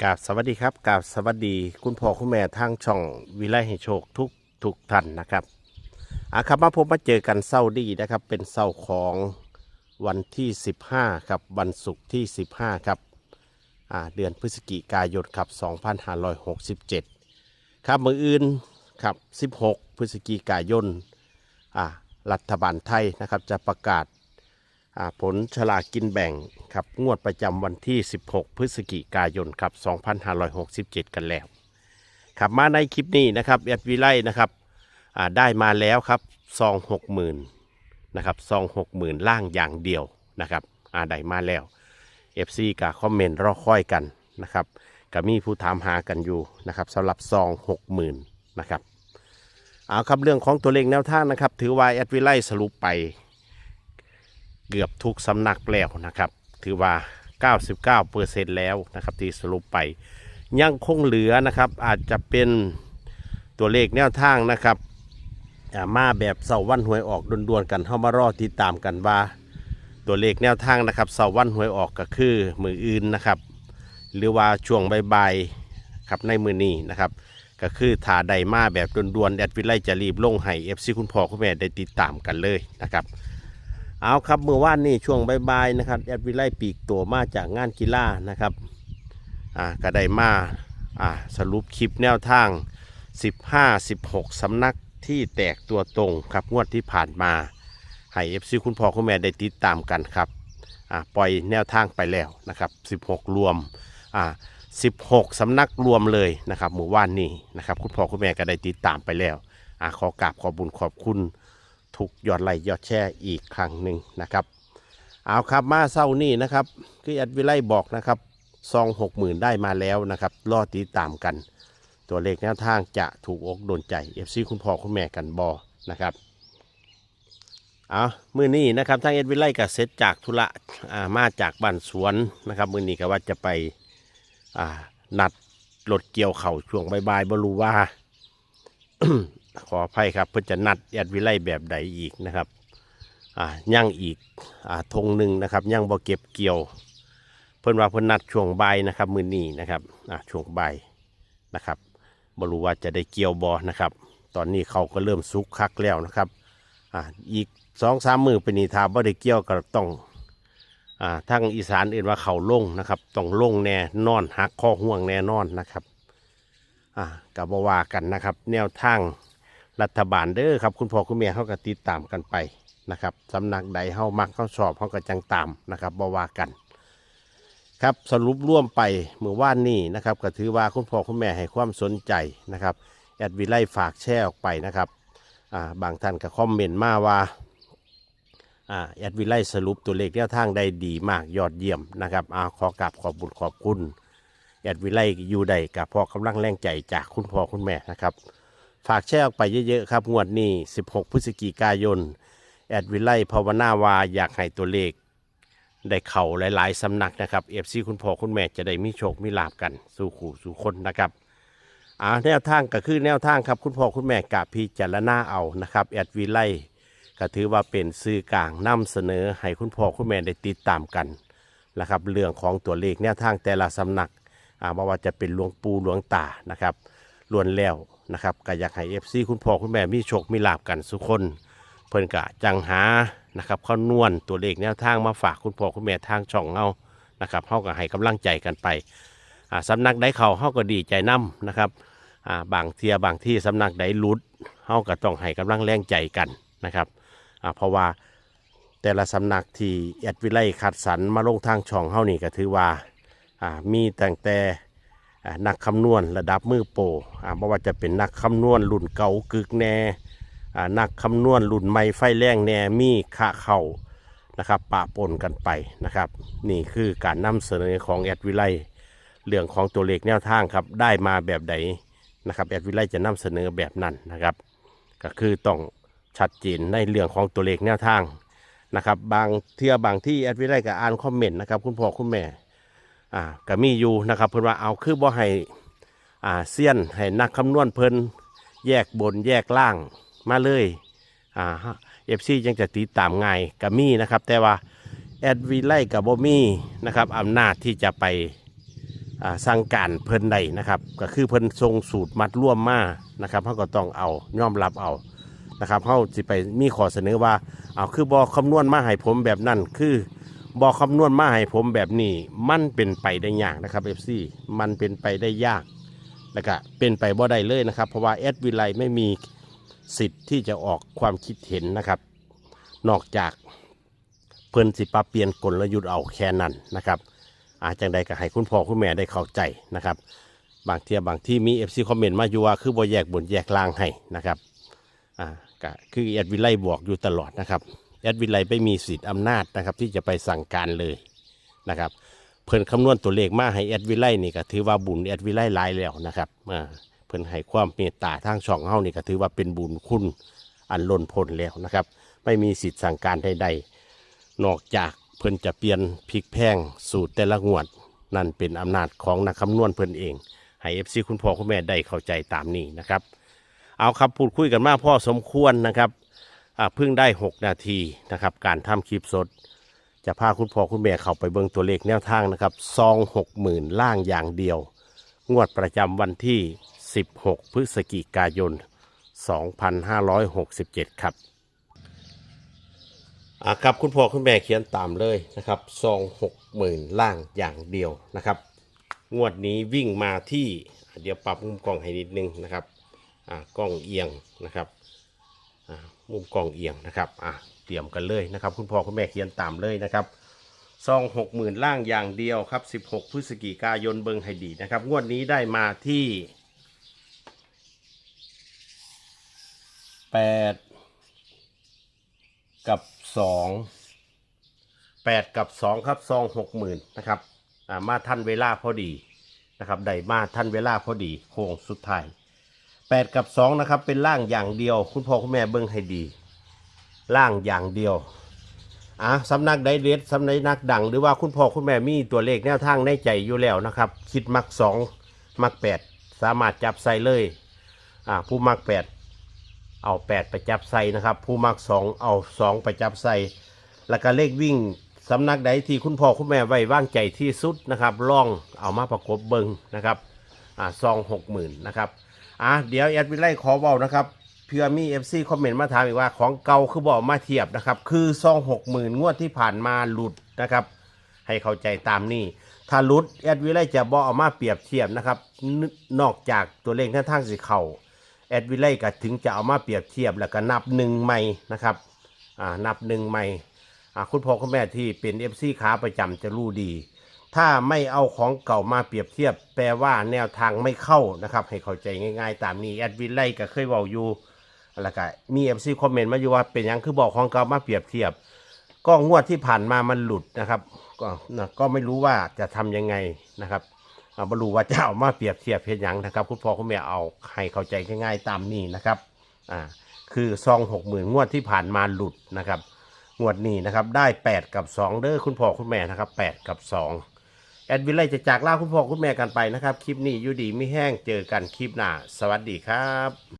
กราบสวัสดีครับกราบสวัสดีคุณพ่อคุณแม่ทางช่องวิไลให้โชคทุกทุกท่านนะครับอาครับมาพบมาเจอกันเศร้าดีนะครับ เป็นเศร้าของวันที่ 15ครับวันศุกร์ที่ 15ครับอ่าเดือนพฤศจิกายนครับ2567 ครับมืออื่นครับ 16 พฤศจิกายนอ่ารัฐบาลไทยนะครับจะประกาศ ผลฉลากกินแบ่งครับงวดประจำวันที่ 16 พฤศจิกายนครับ2567 กันแล้วครับมาในคลิปนี้นะครับแอดวิไลนะครับได้มาแล้วครับซองหกหมื่นนะครับซองหกหมื่นล่างอย่างเดียวนะครับได้มาแล้ว FC กับคอมเมนต์รอค่อยกันนะครับก็มีผู้ถามหากันอยู่นะครับสำหรับซองหกหมื่นนะครับเอาครับเรื่องของตัวเลขแนวทางนะครับ ถือว่าแอดวิไลสรุปไป เกือบทุกสำนักแล้วนะครับ ถือว่า 99%แล้วนะครับที่สรุปไป ยังคงเหลือนะครับ อาจจะเป็นตัวเลขแนวทางนะครับอ่ามาแบบเสาวันหวยออกดวนๆกันเข้ามารอติดตามกันว่า ตัวเลขแนวทางนะครับเสาวันหวยออกก็คือมืออื่นนะครับ หรือว่าช่วงใบ่ายๆครับในมือนี้นะครับ ก็คือถาใดมาแบบดวนๆแอดวิไลจะรีบลงให้เอฟซีคุณพ่อคุณแม่ได้ติดตามกันเลยนะครับ เอาครับเมื่อวานนี่ช่วงบ่ายๆนะครับแอดวิไลปีกตัวมาจากงานกีฬานะครับอ่าก็ได้มาอ่าสรุปคลิปแนวทาง 15 16 สำนักที่แตกตัวตรงครับงวดที่ผ่านมาให้เอฟซีคุณพ่อคุณแม่ได้ติดตามกันครับอ่าปล่อยแนวทางไปแล้วนะครับ 16 รวมอ่า16 สำนักรวมเลยนะครับเมื่อวานนี้นะครับคุณพ่อคุณแม่ก็ได้ติดตามไปแล้วอ่าขอกราบขอบุญขอบคุณ ทุกยอดไลค์ยอดแชร์อีกครั้งหนึ่งนะครับ เอาครับมาเศร้านี่นะครับคือแอดวิไลบอกนะครับซองหกหมื่นได้มาแล้วนะครับรอติดตามกัน ตัวเลขแนวทางจะถูกอกโดนใจเอฟซีคุณพ่อคุณแม่กันบอนะครับเอามือนี้นะครับทางเอ็ดวิไลกับเซตจากธุระามาจากบ้านสวนนะครับ มือนี้ก็ว่าจะไปนัดรถเกี่ยวเข่าช่วงบ่ายๆบรูว่า ขออภัยครับเพื่อจะนัดแอดวิไลแบบใดอีกนะครับอ่าย่างอีกอ่าธงหนึ่งนะครับย่างบ่เก็บเกี่ยว เพิ่นว่าเพิ่นนัดช่วงใบนะครับมือนี้นะครับอ่าช่วงใบนะครับบ่รู้ว่าจะได้เกี่ยวบ่นะครับ ตอนนี้เขาก็เริ่มสุกคักแล้วนะครับอ่าอีกสองสามมือเป็นนิทาบ่ได้เกี่ยวก็ต้องอ่าทางอีสานเอื่นว่าเขาลงนะครับต้องลงแน่นอนหักข้อห่วงแน่นอนนะครับอ่ากับบว่ากันนะครับ แนวทาง รัฐบาลเด้อครับคุณพ่อคุณแม่เขาก็ติดตามกันไปนะครับสำนักใดเฮามักเข้าชอบเขาก็จังตามนะครับบ่ว่ากัน ครับสรุปร่วมไปเมื่อว่านนี้นะครับก็ถือว่าคุณพ่อคุณแม่ให้ความสนใจนะครับแอดวิไลฝากแชร์ออกไปนะครับาบางท่านก็คอมเมนต์มาว่าแอดวิไลสรุปตัวเลขแนวทางได้ดีมากยอดเยี่ยมนะครับอาขอกราบขอบบุญขอบคุณแอดวิไลอยู่ใดกับพ่อกำลังแรงใจจากคุณพ่อคุณแม่นะครับ ฝากแชร์ออกไปเยอะๆครับงวดนี้ 16 พฤศจิกายน แอดวิไลภาวนาวาอยากให้ตัวเลข ได้เข่าหลาย ๆ สำนักนะครับเอฟซีคุณพ่อคุณแม่จะได้มีโชคมีลาบกัน สู่ขู่สู่คนนะครับอ่าแนวทางก็คือแนวทางครับคุณพ่อคุณแม่กะพิจารณาเอานะครับแอดวิไลก็ถือว่าเป็นสื่อกลางนำเสนอให้คุณพ่อคุณแม่ได้ติดตามกันนะครับเรื่องของตัวเลขแนวทางแต่ละสำนักอ่าบ่ว่าจะเป็นหลวงปู่หลวงตานะครับล้วนแล้ว นะครับก็อยากให้เอฟซีคุณพ่อคุณแม่มีโชคมีลาบกันสุคน เพิ่นกะจังหานะครับข้อนวลตัวเลขแนวทางมาฝากคุณพ่อคุณแม่ทางช่องเอานะครับเฮาก็ให้กำลังใจกันไปอ่าสำนักใดเขาเฮาก็ดีใจนํนะครับอ่าบางเทียบางที่สำนักใดหลุดเฮาก็ต้องให้กำลังแรงใจกันนะครับอ่าเพราะว่า แต่ละสำนักที่แอดวิไลคัดสรรมาลงทางช่องเฮานี่ก็ถือว่าอ่ามีแตั้งแต่ นักคำนวณระดับมือโปรไม่ว่าจะเป็นนักคำนวณรุ่นเก่ากึกแน่นักคำนวณรุ่นใหม่ไฟแรงแน่มีขะเข่านะครับปะปนกันไปนะครับ นี่คือการนำเสนอของแอดวิไลเรื่องของตัวเลขแนวทางครับได้มาแบบใดนะครับแอดวิไลจะนำเสนอแบบนั้นนะครับ ก็คือต้องชัดเจนในเรื่องของตัวเลขแนวทางนะครับ บางเที่ยบางที่แอดวิไลก็อ่านคอมเมนต์นะครับ คุณพ่อคุณแม่ อ่าก็มีอยู่นะครับเพิ่นว่าเอาคือบ่ให้อ่าเซียนให้นักคำนวณเพิ่นแยกบนแยกล่างมาเลยอ่าเอฟซียังจะติดตามง่ายก็มีนะครับ แต่ว่าแอดวีไลกับบ่มีนะครับอำนาจที่จะไปอ่าสั่งการเพิ่นใดนะครับ ก็คือเพิ่นทรงสูตรมัดร่วมมานะครับเขาก็ต้องเอายอมรับเอานะครับเขาสิไปมีขอเสนอว่าเอาคือบอคำนวณมาให้ผมแบบนั้นคือ บอกคำนวณมาให้ผมแบบนี้ มันเป็นไปได้ยากนะครับเอฟซีมันเป็นไปได้ยากแล้วก็เป็นไปบ่ได้เลยนะครับ เพราะว่าแอดวิไลไม่มีสิทธิ์ที่จะออกความคิดเห็นนะครับ นอกจากเพิ่นสิปรับเปลี่ยนกลยุทธ์เอาแค่นั้นนะครับ อาจังใดก็ให้คุณพ่อคุณแม่ได้เข้าใจนะครับ บางเทียบางที่มีเอฟซีคอมเมนต์มาอยู่ว่าคือบ่แยกบนแยกล่างให้นะครับอ่าก็คือแอดวิไลบอกอยู่ตลอดนะครับ แอดวิไลไม่มีสิทธิ์อำนาจนะครับที่จะไปสั่งการเลยนะครับเพิ่นคำนวณตัวเลขมาให้แอดวิไลนี่ก็ถือว่าบุญแอดวิไลหลายแล้วนะครับอ่าเพิ่นให้ความเมตตาทางช่องเฮานี่ก็ถือว่าเป็นบุญคุณอันล้นพ้นแล้วนะครับ ไม่มีสิทธิ์สั่งการใดๆนอกจากเพิ่นจะเปลี่ยนพลิกแพงสูตรแต่ละงวด นั่นเป็นอำนาจของนักคำนวณเพิ่นเอง ให้เอฟซีคุณพ่อคุณแม่ได้เข้าใจตามนี้นะครับ เอาครับพูดคุยกันมาพ่อสมควรนะครับ เพิ่งได้ 6 นาทีนะครับ การทำคลิปสด จะพาคุณพ่อคุณแม่เข้าไปเบิ่งตัวเลขแนวทางนะครับซองหกหมื่นล่างอย่างเดียว งวดประจำวันที่ 16 พฤศจิกายน 2567 ครับอ่าครับคุณพ่อคุณแม่เขียนตามเลยนะครับซองหกหมื่นล่างอย่างเดียวนะครับ งวดนี้วิ่งมาที่เดี๋ยวปรับมุมกล้องให้นิดนึงนะครับอ่ากล้องเอียงนะครับ มุมกล้องเอียงนะครับอ่าเตรียมกันเลยนะครับ คุณพ่อคุณแม่เขียนตามเลยนะครับซองหกหมื่นล่างอย่างเดียวครับ 16 พฤศจิกายนเบิงให้ดีนะครับ งวดนี้ได้มาที่ 8 กับ 2 8 กับ 2 ครับซองหกหมื่นนะครับมาทันเวลาพอดีนะครับได้มาทันเวลาพอดีโค้งสุดท้าย 8 กับ 2 นะครับ เป็นล่างอย่างเดียว คุณพ่อคุณแม่เบิ้งให้ดี ล่างอย่างเดียวอะสำนักไดเรสสำนักนักดัง หรือว่าคุณพ่อคุณแม่มีตัวเลขแนวทางในใจอยู่แล้วนะครับ คิดมัก 2 มัก 8 สามารถจับใส่เลยอ่าผู้มัก 8 เอา 8 ไปจับใส่นะครับ ผู้มัก 2 เอา 2 ไปจับใส่แล้วก็เลขวิ่งสำนักใดที่คุณพ่อคุณแม่ไว้วางใจที่สุดนะครับล่องเอามาประกบเบิงนะครับอ่าซองหกหมื่นนะครับ อะเดี๋ยวแอดวิไลขอเบานะครับเพื่อมี FC คอมเมนต์มาถามอีกว่าของเก่าคือบอกมาเทียบนะครับ คือซองหกหมื่นงวดที่ผ่านมาหลุดนะครับ ให้เข้าใจตามนี้ถ้าหลุดแอดวิไลจะบอกเอามาเปรียบเทียบนะครับนนอกจากตัวเลขหน้าทางสีเข่าแอดวิไลก็ถึงจะเอามาเปรียบเทียบแล้วก็นับหนึ่งใหม่นะครับอ่านับหนึ่งใหม่อ่าคุณพ่อคุณแม่ที่เป็นเอฟซีขาประจำจะรู้ดี ถ้าไม่เอาของเก่ามาเปรียบเทียบ แปลว่าแนวทางไม่เข้านะครับ ให้เข้าใจง่ายๆ ตามนี้แอดวิไลก็เคยบอกอยู่แล้วก็มีเอฟซีคอมเมนต์มาอยู่ว่าเป็นยังคือบอกของเก่ามาเปรียบเทียบ ก็งวดที่ผ่านมามันหลุดนะครับ ก็นะก็ไม่รู้ว่าจะทำยังไงนะครับเอาไม่รู้ว่าจะเอามาเปรียบเทียบเพียงยังนะครับ คุณพ่อคุณแม่เอาให้เข้าใจง่ายๆ ตามนี้นะครับอ่าคือซองหกหมื่นงวดที่ผ่านมาหลุดนะครับงวดนี้นะครับได้ 8 กับ 2 เด้อคุณพ่อคุณแม่นะครับ 8 กับ 2 ดวิไลจะจากลาคุณพ่อคุณแม่กันไปนะครับ คลิปนี้อยู่ดีไม่แห้งเจอกันคลิปหน้า สวัสดีครับ